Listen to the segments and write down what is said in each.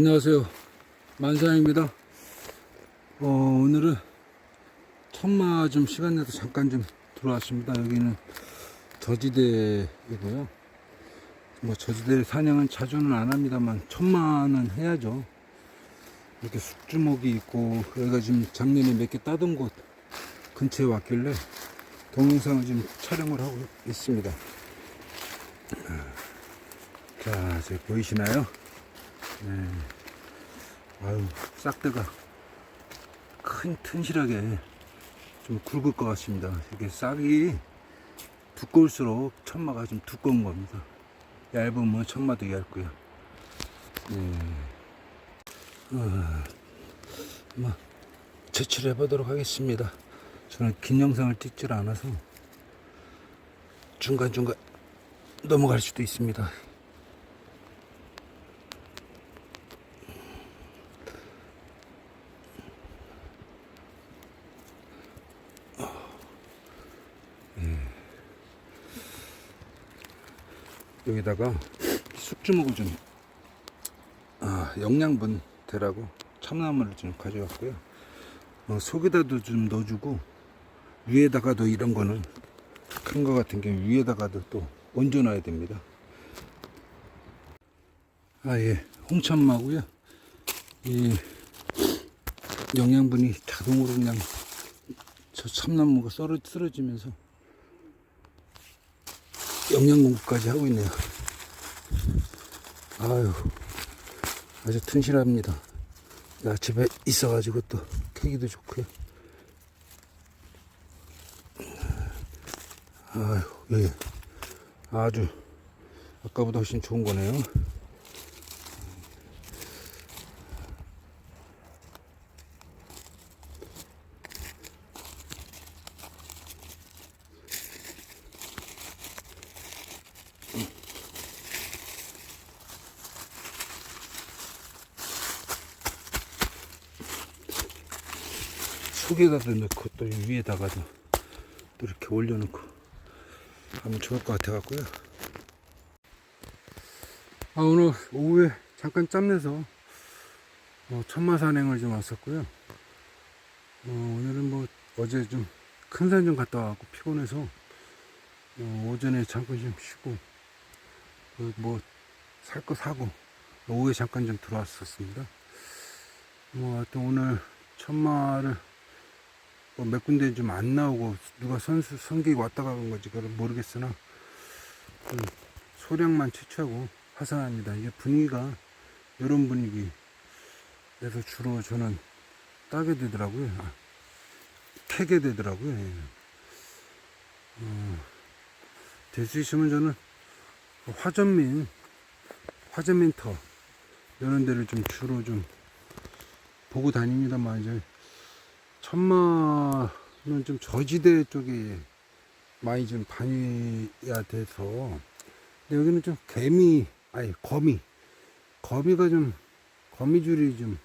안녕하세요. 만사입니다. 어, 오늘은 천마 좀 시간 내서 잠깐 좀 들어왔습니다. 여기는 저지대이고요. 뭐 저지대 사냥은 자주는 안 합니다만 천마는 해야죠. 이렇게 숙주목이 있고 여기가 지금 작년에 몇 개 따던 곳 근처에 왔길래 동영상을 지금 촬영을 하고 있습니다. 자, 저 보이시나요? 네. 아유, 싹대가 큰 튼실하게 좀 굵을 것 같습니다. 이게 싹이 두꺼울수록 천마가 좀 두꺼운 겁니다. 얇으면 천마도 얇고요. 네. 어, 한번 제출해 보도록 하겠습니다. 저는 긴 영상을 찍질 않아서 중간중간 넘어갈 수도 있습니다. 여기다가 숙주목을 좀 아, 영양분 되라고 참나무를 좀 가져왔고요. 어, 속에다도 좀 넣어주고 위에다가도 이런 거는 큰 거 같은 경우 위에다가도 또 얹어놔야 됩니다. 아 예, 홍천마고요. 이 영양분이 자동으로 그냥 저 참나무가 썰어, 쓰러지면서 영양 공급까지 하고 있네요. 아유, 아주 튼실합니다. 야, 집에 있어가지고 또 캐기도 좋고요. 아유, 예. 아주 아까보다 훨씬 좋은 거네요. 속에다도 넣고 또 위에다가도 또 이렇게 올려놓고 하면 좋을 것 같아 갖고요. 아 오늘 오후에 잠깐 짬내서 어, 천마산행을 좀 왔었고요. 어, 오늘은 뭐 어제 좀 큰 산 좀 갔다 와갖고 피곤해서 어, 오전에 잠깐 좀 쉬고 뭐살 거 사고 오후에 잠깐 좀 들어왔었습니다. 뭐 하여튼 오늘 천마를 뭐 몇 군데 좀 안 나오고 누가 선수 성객이 왔다 가는 건지 그건 모르겠으나 좀 소량만 채취하고 화산합니다. 이게 분위기가 이런 분위기에서 주로 저는 따게 되더라고요. 아, 캐게 되더라고요. 예. 어, 될수 있으면 저는 화전민, 화전민터 이런 데를 좀 주로 좀 보고 다닙니다만 이제 천마는 좀 저지대 쪽에 많이 좀 반이야 돼서. 근데 여기는 좀 개미 아니 거미. 거미가 좀 거미줄이 좀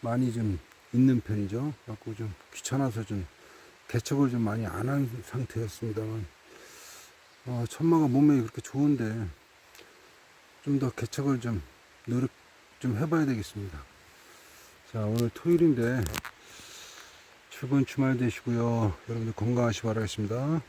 많이 좀 있는 편이죠. 갖고 좀 귀찮아서 좀 개척을 좀 많이 안 한 상태였습니다만. 어, 천마가 몸에 그렇게 좋은데 좀 더 개척을 좀 노력 좀 해봐야 되겠습니다. 자 오늘 토요일인데 출근 주말 되시고요. 여러분들 건강하시 기 바라겠습니다.